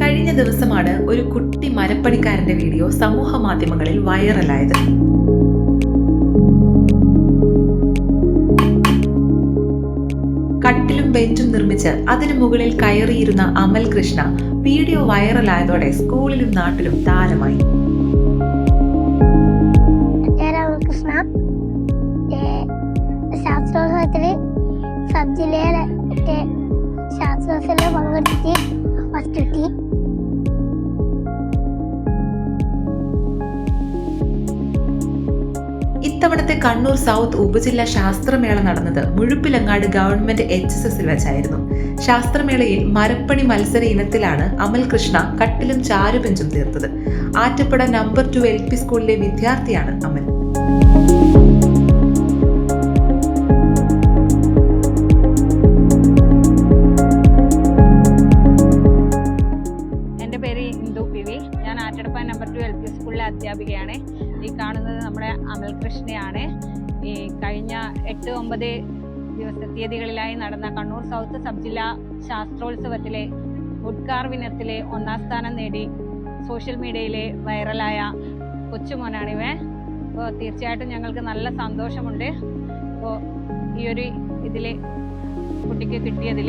കഴിഞ്ഞ ദിവസമാണ് ഒരു കുട്ടി മരപ്പണിക്കാരന്റെ വീഡിയോ സമൂഹ മാധ്യമങ്ങളിൽ വൈറലായത്. കട്ടിലും ബെഞ്ചും നിർമ്മിച്ച് അതിനു മുകളിൽ കയറിയിരുന്ന അമൽ കൃഷ്ണ വീഡിയോ വൈറലായതോടെ സ്കൂളിലും നാട്ടിലും താരമായി. ശാസ്ത്രോത്സവത്തിൽ സബ് ജില്ലയിലെ ശാസ്ത്രോത്സവത്തിൽ പങ്കെടുത്തിട്ട് ഫസ്റ്റ് ഇത്തവണത്തെ കണ്ണൂർ സൗത്ത് ഉപജില്ലാ ശാസ്ത്രമേള നടന്നത് മുഴുപ്പിലങ്ങാട് ഗവൺമെന്റ് എച്ച് എസ് എസിൽ വെച്ചായിരുന്നു. ശാസ്ത്രമേളയിൽ മരപ്പണി മത്സര ഇനത്തിലാണ് അമൽ കൃഷ്ണ കട്ടിലും ചാരുബെഞ്ചും തീർത്തത്. Attappada number two L P സ്കൂളിലെ വിദ്യാർത്ഥിയാണ് അമൽ. Indu P V. ഞാൻ Attadappa number two L P സ്കൂളിലെ അധ്യാപികയാണ്. ഈ കാണുന്നത് നമ്മുടെ അമൽ കൃഷ്ണയാണ് ഈ കഴിഞ്ഞ എട്ട് ഒമ്പത് ദിവസ തീയതികളിലായി നടന്ന കണ്ണൂർ സൗത്ത് സബ് ജില്ലാ ശാസ്ത്രോത്സവത്തിലെ വുഡ് കാർവിനത്തിലെ ഒന്നാം സ്ഥാനം നേടി സോഷ്യൽ മീഡിയയിലെ വൈറലായ കൊച്ചുമോനാണിവൻ അപ്പോൾ തീർച്ചയായിട്ടും ഞങ്ങൾക്ക് നല്ല സന്തോഷമുണ്ട്. അപ്പോൾ ഈ ഒരു ഇതിൽ കുട്ടിക്ക് കിട്ടിയതിൽ